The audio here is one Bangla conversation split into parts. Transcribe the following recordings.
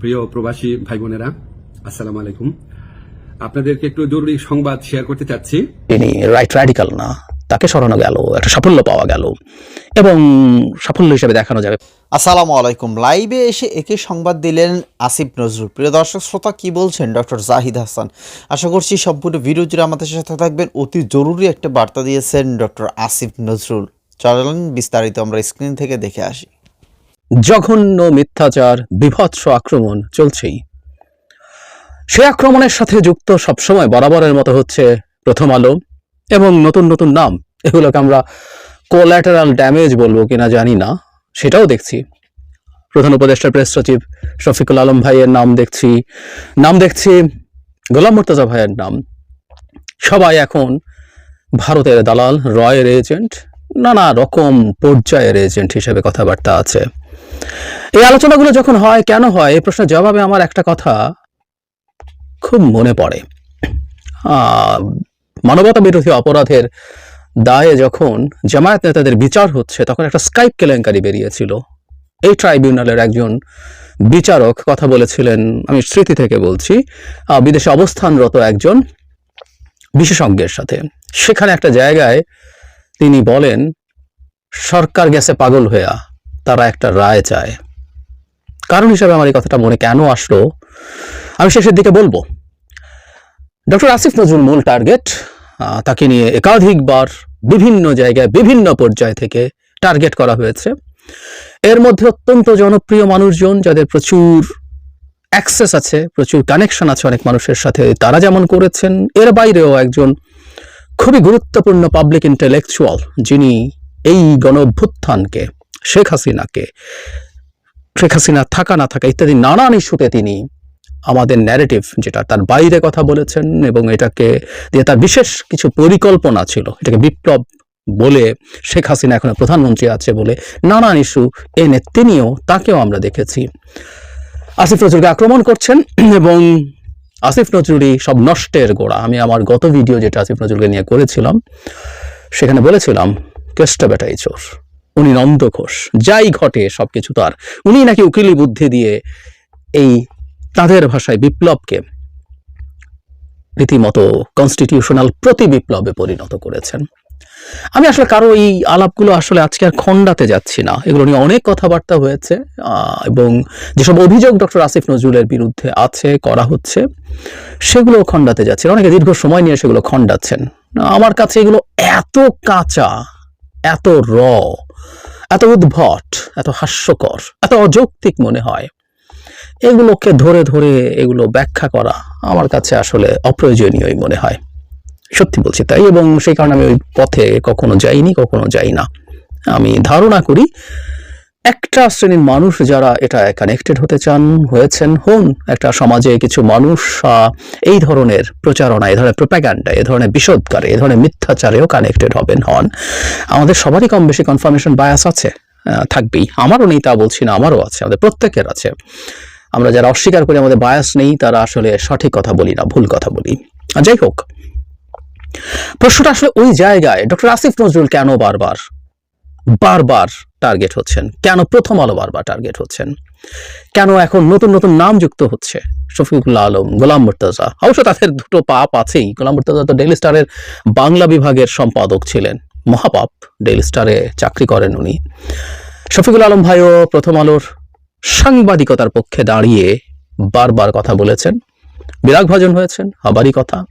প্রিয় প্রবাসী ভাই বোনেরা আসসালামু আলাইকুম। আপনাদেরকে একটু জরুরি সংবাদ শেয়ার করতে চাচ্ছি। তিনি রাইট র্যাডিক্যাল না তাকে সরানো গেল একটা সাফল্য পাওয়া গেল এবং সাফল্য হিসেবে দেখানো যাবে। আসসালামু আলাইকুম। লাইভে এসে একে সংবাদ দিলেন আসিফ নজরুল। প্রিয় দর্শক শ্রোতা কি বলছেন? ডক্টর জাহিদ হাসান। আশা করছি সম্পূর্ণ ভিডিও জুড়ে আমাদের সাথে থাকবেন। অতি জরুরি একটা বার্তা দিয়েছেন ডক্টর আসিফ নজরুল। চলেন বিস্তারিত আমরা স্ক্রিন থেকে দেখে আসি। জঘন্য মিথ্যাচার, বিভৎস আক্রমণ চলছেই। সে আক্রমণের সাথে যুক্ত সবসময় বরাবরের মতো হচ্ছে প্রথম আলো এবং নতুন নতুন নাম। এগুলোকে আমরা কোল্যাটারাল ড্যামেজ বলব কিনা জানি না, সেটাও দেখছি। প্রধান উপদেষ্টা প্রেস সচিব শফিকুল আলম ভাইয়ের নাম দেখছি। নাম দেখছি গোলাম মুর্তজা ভাইয়ের নাম। সবাই এখন ভারতের দালাল, রয়ের এজেন্ট নানা রকম পর্যায়ের এজেন্ট হিসেবে কথাবার্তা আছে। এই আলোচনাগুলো যখন হয়, কেন হয়? এই প্রশ্নের জবাবে আমার একটা কথা খুব মনে পড়ে। মানবতা বিরোধী অপরাধের দায়ে যখন জামায়াত নেতাদের বিচার হচ্ছে, তখন একটা স্কাইপ কেলেঙ্কারি বেরিয়েছিল। এই ট্রাইব্যুনালের একজন বিচারক কথা বলেছিলেন, আমি স্মৃতি থেকে বলছি বিদেশে অবস্থানরত একজন বিশেষজ্ঞের সাথে। সেখানে একটা জায়গায় তিনি বলেন, সরকার গেছে পাগল হইয়া। তারা একটা রায় চায়। কারণ হিসাবে আমার এই কথাটা মনে কেন আসলো? আমি শেষের দিকে বলব। ডক্টর আসিফ নজরুল মূল টার্গেট তাকে নিয়ে একাধিকবার বিভিন্ন জায়গায় বিভিন্ন পর্যায় থেকে টার্গেট করা হয়েছে। এর মধ্যে অত্যন্ত জনপ্রিয় মানুষজন যাদের প্রচুর অ্যাক্সেস আছে, প্রচুর কানেকশন আছে অনেক মানুষের সাথে, তারা যেমন করেছেন, এর বাইরেও একজন খুবই গুরুত্বপূর্ণ পাবলিক ইন্টেলেকচুয়াল যিনি এই গণ শেখ হাসিনাকে, শেখ হাসিনা থাকা না থাকা ইত্যাদি নানান ইস্যুতে তিনি আমাদের ন্যারেটিভ যেটা তার বাইরে কথা বলেছেন এবং এটাকে দিয়ে তার বিশেষ কিছু পরিকল্পনা ছিল, এটাকে বিপ্লব বলে শেখ হাসিনা এখন প্রধানমন্ত্রী আছে বলে নানান ইস্যু এনে তিনিও তাকেও আমরা দেখেছি। আসিফ নজরুলকে আক্রমণ করছেন এবং আসিফ নজরুলই সব নষ্টের গোড়া। আমি আমার গত ভিডিও যেটা আসিফ নজরুলকে নিয়ে করেছিলাম, সেখানে বলেছিলাম কেষ্ট বেটাই চোর। উনি নন্দ ঘোষ যাই ঘটে সবকিছু তার উনি নাকি উকিলি বুদ্ধি দিয়ে এই তাদের ভাষায় বিপ্লবকে রীতিমতো কনস্টিটিউশনাল প্রতি বিপ্লবে পরিণত করেছেন। আমি আসলে কারও এই আলাপগুলো আসলে আজকে আর খণ্ডাতে যাচ্ছি না। এগুলো নিয়ে অনেক কথাবার্তা হয়েছে এবং যেসব অভিযোগ ডক্টর আসিফ নজরুলের বিরুদ্ধে আছে, করা হচ্ছে সেগুলো খণ্ডাতে যাচ্ছে। অনেকে দীর্ঘ সময় নিয়ে সেগুলো খণ্ডাচ্ছেন। আমার কাছে এগুলো এত কাঁচা, এত র এত উদ্ভট, এত হাস্যকর, এত অযৌক্তিক মনে হয়। এগুলোকে ধরে ধরে এগুলো ব্যাখ্যা করা আমার কাছে আসলে অপ্রয়োজনীয়ই মনে হয়। সত্যি বলছি তাই, এবং সেই কারণে আমি ওই পথে কখনো যাইনি, কখনো যাই না। আমি ধারণা করি একটা শ্রেণির মানুষ যারা এটা কানেক্টেড হতে চান হয়েছেন, হন একটা সমাজে কিছু মানুষ এই ধরনের প্রচারণা, এই ধরনের প্রোপাগান্ডা এই ধরনের বিষোদ্গারে, এই ধরনের মিথ্যাচারেও কানেক্টেড হবেন, হন। আমাদের সবারই কম বেশি কনফার্মেশন বায়াস আছে থাকবেই। আমারও নেই, তা বলছি না, আমারও আছে, আমাদের প্রত্যেকের আছে। আমরা যারা অস্বীকার করি আমাদের বায়াস নেই, তারা আসলে সঠিক কথা বলি না, ভুল কথা বলি। যাই হোক, প্রশ্নটা আসলে ওই জায়গায় ডক্টর আসিফ নজরুল কেন বারবার? বারবার টার্গেট হচ্ছেন। কেন প্রথম আলো বারবার টার্গেট হচ্ছেন? কেন এখন নতুন নতুন নাম যুক্ত হচ্ছে? শফিকুল্লাহ আলম, গোলাম মুর্তাজা। অবশ্য তাদের দুটো পাপ আছেই। গোলাম মুর্তাজা তো ডেইলি স্টারের বাংলা বিভাগের সম্পাদক ছিলেন। মহাপাপ ডেইলি স্টারে চাকরি করেন উনি। শফিকুল আলম ভাইও প্রথম আলোর সাংবাদিকতার পক্ষে দাঁড়িয়ে বারবার কথা বলেছেন। বিরাগ ভাজন হয়েছেন, আবারই কথা।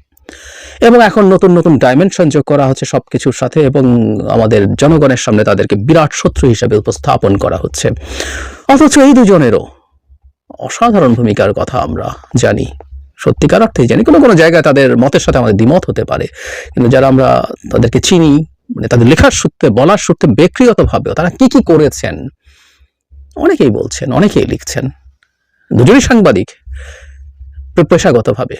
এবং এখন নতুন নতুন ডাইমেনশন যোগ করা হচ্ছে সবকিছুর সাথে এবং আমাদের জনগণের সামনে তাদেরকে বিরাট শত্রু হিসেবে উপস্থাপন করা হচ্ছে। অথচ এই দুজনেরও অসাধারণ ভূমিকার কথা আমরা জানি। সত্যিকার অর্থেই জানি, কোনো কোনো জায়গায় তাদের মতের সাথে আমাদের দ্বিমত হতে পারে। কিন্তু যারা আমরা তাদেরকে চিনি মানে তাদের লেখার সূত্রে, বলার সূত্রে ব্যক্তিগতভাবেও তারা কি কি করেছেন, অনেকেই বলছেন, অনেকেই লিখছেন। দুজনই সাংবাদিক পেশাগতভাবে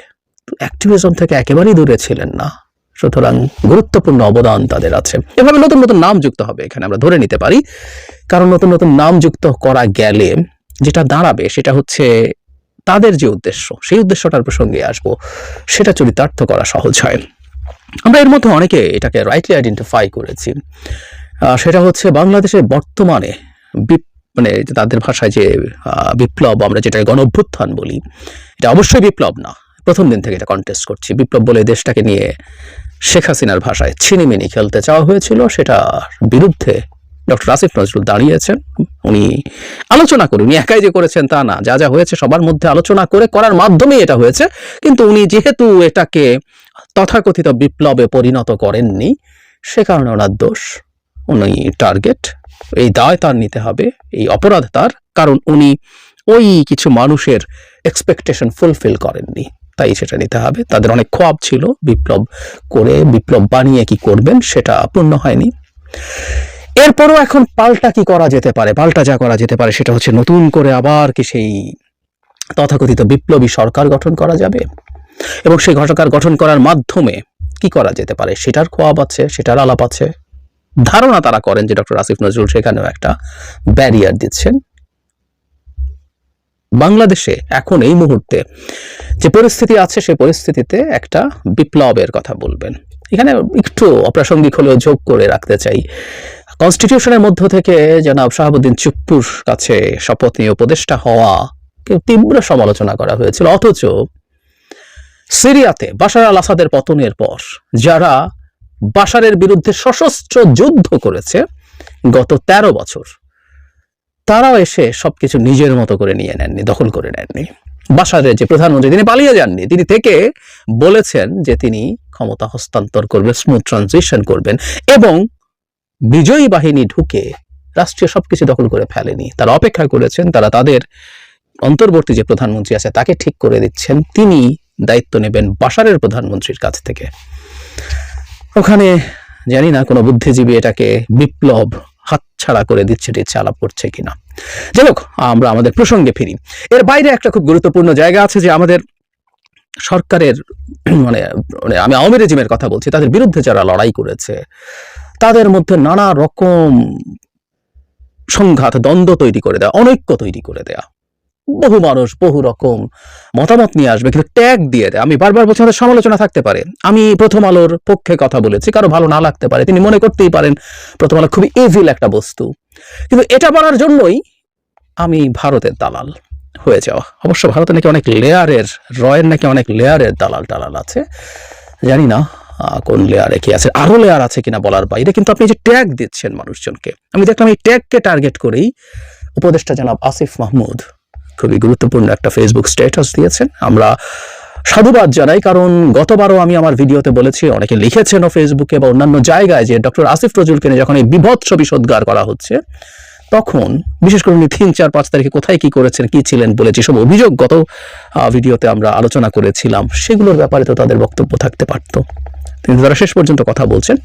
অ্যাক্টিভিজম থেকে একেবারেই দূরে ছিলেন না। সুতরাং গুরুত্বপূর্ণ অবদান তাদের আছে। এভাবে নতুন নতুন নাম যুক্ত হবে এখানে আমরা ধরে নিতে পারি। কারণ নতুন নতুন নাম যুক্ত করা গেলে যেটা দাঁড়াবে সেটা হচ্ছে তাদের যে উদ্দেশ্য, সেই উদ্দেশ্যটার প্রসঙ্গে আসব। সেটা চরিতার্থ করা সহজ হয়। আমরা এর মধ্যে অনেকে এটাকে রাইটলি আইডেন্টিফাই করেছি। সেটা হচ্ছে বাংলাদেশের বর্তমানে মানে তাদের ভাষায় যে বিপ্লব, আমরা যেটা গণ অভ্যুত্থান বলি, এটা অবশ্যই বিপ্লব না। প্রথম দিন থেকে এটা কন্টেস্ট করছি। বিপ্লব বলে দেশটাকে নিয়ে শেখ হাসিনার ভাষায় ছিনিমিনি খেলতে চাওয়া হয়েছিল। সেটা বিরুদ্ধে ডক্টর আসিফ নজরুল দাঁড়িয়েছেন। উনি আলোচনা করে উনি একাই যে করেছেন তা না। যা যা হয়েছে সবার মধ্যে আলোচনা করে করার মাধ্যমেই এটা হয়েছে। কিন্তু উনি যেহেতু এটাকে তথাকথিত বিপ্লবে পরিণত করেননি, সে কারণে ওনার দোষ। উনি টার্গেট এই দায় তার নিতে হবে, এই অপরাধ তার। কারণ উনি ওই কিছু মানুষের এক্সপেকটেশন ফুলফিল করেননি। তাই সেটা নিতে হবে। তাদের অনেক খোয়াব ছিল, বিপ্লব করে বিপ্লব বানিয়ে কি করবেন সেটা পূর্ণ হয়নি। এরপরও এখন পাল্টা কি করা যেতে পারে, পাল্টা যা করা যেতে পারে সেটা হচ্ছে নতুন করে আবার কি সেই তথাকথিত বিপ্লবী সরকার গঠন করা যাবে এবং সেই সরকার গঠন করার মাধ্যমে কি করা যেতে পারে সেটার খোয়াব আছে, সেটার আলাপ আছে। ধারণা তারা করেন যে ডক্টর আসিফ নজরুল সেখানেও একটা ব্যারিয়ার দিচ্ছেন। বাংলাদেশে এখন এই মুহূর্তে যে পরিস্থিতি আছে সেই পরিস্থিতিতে একটা বিপ্লবের কথা বলবেন। এখানে একটু অপ্রাসঙ্গিক হলেও যোগ করে রাখতে চাই। কনস্টিটিউশনের মধ্য থেকে জনাব শাহাবুদ্দিন চুপ্পুর কাছে শপথ নিয়ে উপদেষ্টা হওয়া তীব্র সমালোচনা করা হয়েছিল। অথচ সিরিয়াতে বাশার আল আসাদের পতনের পর যারা বাশারের বিরুদ্ধে সশস্ত্র যুদ্ধ করেছে, গত ১৩ বছর তারাও এসে সবকিছু নিজের মতো করে নিয়ে নেননি, দখল করে নেননি। বাশারের যে প্রধানমন্ত্রী তিনি পালিয়ে যাননি। তিনি থেকে বলেছেন যে তিনি ক্ষমতা হস্তান্তর করবেন স্মুথ ট্রানজিশন করবেন এবং বিজয়ী বাহিনী ঢুকে রাষ্ট্রীয় সবকিছু দখল করে ফেলেনি। তারা অপেক্ষা করেছেন, তারা তাদের অন্তর্বর্তী যে প্রধানমন্ত্রী আছে, তাকে ঠিক করে দিচ্ছেন। তিনি দায়িত্ব নেবেন বাসারের প্রধানমন্ত্রীর কাছ থেকে। ওখানে জানি না, কোনো বুদ্ধিজীবী এটাকে বিপ্লব হাতছাড়া করে দিচ্ছে টিচ্ছে আলাপ করছে কিনা। যাই হোক আমরা আমাদের প্রসঙ্গে ফিরি। এর বাইরে একটা খুব গুরুত্বপূর্ণ জায়গা আছে যে আমাদের সরকারের মানে মানে আমি আওয়ামী রেজিমের কথা বলছি, তাদের বিরুদ্ধে যারা লড়াই করেছে, তাদের মধ্যে নানা রকম সংঘাত, দ্বন্দ্ব তৈরি করে দেওয়া অনৈক্য তৈরি করে দেয়া। বহু মানুষ, বহু রকম মতামত নিয়ে আসবে, কিন্তু ট্যাগ দিয়ে দেয়। আমি বারবার বলছি, আমাদের সমালোচনা থাকতে পারে। আমি প্রথম আলোর পক্ষে কথা বলেছি, কারও ভালো না লাগতে পারে। তিনি মনে করতেই পারেন, প্রথম আলো খুবই ইভিল একটা বস্তু। কিন্তু এটা বলার জন্যই আমি ভারতের দালাল হয়ে যাওয়া। অবশ্য ভারতে নাকি অনেক লেয়ারের রয়ের নাকি অনেক লেয়ারের দালাল টালাল আছে। জানি না কোন লেয়ারে কি আছে, আরও লেয়ার আছে কিনা বলার বাইরে, কিন্তু আপনি যে ট্যাগ দিচ্ছেন মানুষজনকে, আমি দেখলাম এই ট্যাগকে টার্গেট করেই উপদেষ্টা জনাব আসিফ মাহমুদ খুবই গুরুত্বপূর্ণ একটা ফেসবুক স্ট্যাটাস দিয়েছেন। আমরা সাধুবাদ জানাই, কারণ গতবারও আমি আমার ভিডিওতে বলেছি, অনেকে লিখেছেনও ফেসবুকে বা অন্যান্য জায়গায় যে ডক্টর আসিফ নজরুলকে নিয়ে যখন এই বিভৎস বিষোদ্গার করা হচ্ছে, তখন বিশেষ করে উনি তিন, চার, পাঁচ তারিখে কোথায় কি করেছেন, কি ছিলেন বলে যেসব অভিযোগ গত ভিডিওতে আমরা আলোচনা করেছিলাম, সেগুলোর ব্যাপারে তো তাদের বক্তব্য থাকতে পারত। কিন্তু তারা শেষ পর্যন্ত কথা বলছেন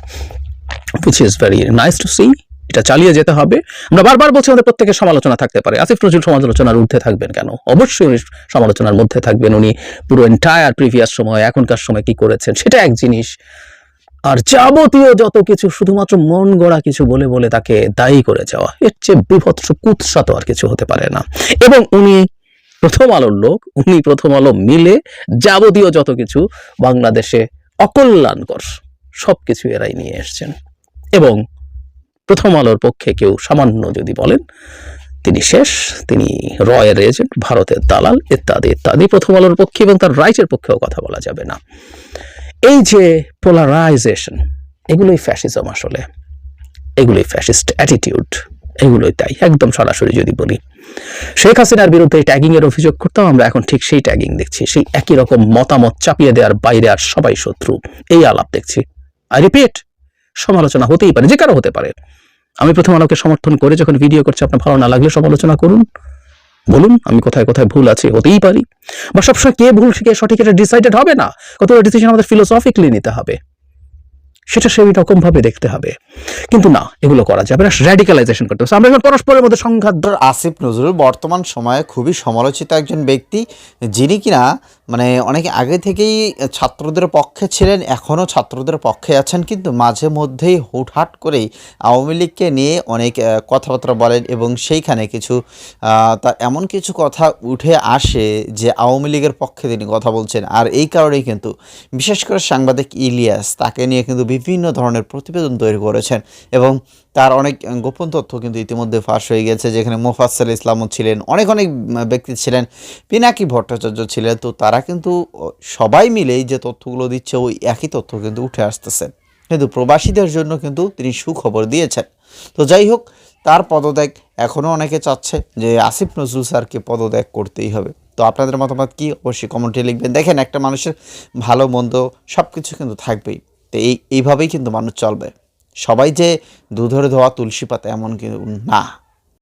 which is very nice to see এটা চালিয়ে যেতে হবে। আমরা বারবার বলছি আমাদের প্রত্যেকের সমালোচনা থাকতে পারে। আসিফ নজরুল সমালোচনার ঊর্ধ্বে থাকবেন কেন? অবশ্যই উনি সমালোচনার মধ্যে থাকবেন। উনি পুরো এন্টায়ার প্রিভিয়াস সময়, এখনকার সময় কি করেছেন, সেটা এক জিনিস। আর যাবতীয় যত কিছু, শুধুমাত্র মন গড়া কিছু বলে বলে তাকে দায়ী করে যাওয়া, এর চেয়ে বিভৎস কুৎসা তো আর কিছু হতে পারে না। এবং উনি প্রথম আলোর লোক, উনি প্রথম আলো মিলে যাবতীয় যত কিছু বাংলাদেশে অকল্যাণকর সবকিছু এরাই নিয়ে এসছেন। এবং প্রথম আলোর পক্ষে কেউ সামান্য যদি বলেন, তিনি শেষ, তিনি রয়ের এজেন্ট ভারতের দালাল, ইত্যাদি ইত্যাদি প্রথম আলোর পক্ষে এবং তার রাইটের পক্ষেও কথা বলা যাবে না। এই যে পোলারাইজেশন এগুলোই ফ্যাসিজম আসলে। এগুলোই ফ্যাসিস্ট অ্যাটিটিউড এগুলোই তাই, একদম সরাসরি যদি বলি। শেখ হাসিনার বিরুদ্ধে ট্যাগিং এর অভিযোগ করতাম, আমরা এখন ঠিক সেই ট্যাগিং দেখছি, সেই একই রকম মতামত চাপিয়ে দেওয়ার বাইরে আর সবাই শত্রু, এই আলাপ দেখছি। আই রিপিট সমালোচনা হতেই পারে, যে কারও হতে পারে। আমি প্রথম আলোকে সমর্থন করে যখন ভিডিও করছি, আপনার ভালো না লাগলে সমালোচনা করুন। বলুন, আমি কোথায় কোথায় ভুল আছে, হতেই পারি। বা সবসময় কে ভুল কে সঠিক, এটা ডিসাইডেড হবে না। কতগুলো ডিসিশন আমাদের ফিলোসফিক্যালি নিতে হবে। সেটা সেই রকম ভাবে দেখতে হবে। কিন্তু না, এগুলো করা যাবে না র্যাডিক্যালাইজেশন করতে হবে। আমরা পরস্পরের মধ্যে সংঘাত আসিফ নজরুল বর্তমান সময়ে খুবই সমালোচিত একজন ব্যক্তি, যিনি কিনা মানে অনেক আগে থেকেই ছাত্রদের পক্ষে ছিলেন, এখনও ছাত্রদের পক্ষে আছেন, কিন্তু মাঝে মধ্যেই হুটহাট করেই আওয়ামী লীগকে নিয়ে অনেক কথাবার্তা বলেন এবং সেইখানে কিছু তার এমন কিছু কথা উঠে আসে যে আওয়ামী লীগের পক্ষে তিনি কথা বলছেন। আর এই কারণেই কিন্তু বিশেষ করে সাংবাদিক ইলিয়াস তাকে নিয়ে কিন্তু বিভিন্ন ধরনের প্রতিবেদন তৈরি করেছেন এবং তার অনেক গোপন তথ্য কিন্তু ইতিমধ্যে ফাঁস হয়ে গেছে, যেখানে মোফাজ্জল ইসলামও ছিলেন, অনেক অনেক ব্যক্তি ছিলেন, পিনাকি ভট্টাচার্য ছিলেন, তো তারা কিন্তু সবাই মিলেই যে তথ্যগুলো দিচ্ছে, ওই একই তথ্য কিন্তু উঠে আসতেছে। কিন্তু প্রবাসীদের জন্য কিন্তু তিনি সুখবর দিয়েছেন। তো যাই হোক, তার পদত্যাগ এখনও অনেকে চাচ্ছে যে আসিফ নজরুল স্যারকে পদত্যাগ করতেই হবে। তো আপনাদের মতামত কি? অবশ্যই কমেন্টে লিখবেন। দেখেন, একটা মানুষের ভালো, মন্দ সব কিছু কিন্তু থাকবেই। তো এই, এইভাবেই কিন্তু মানুষ চলবে। সবাই যে দুধরে ধোয়া তুলসী পাতা এমন কিন্তু না।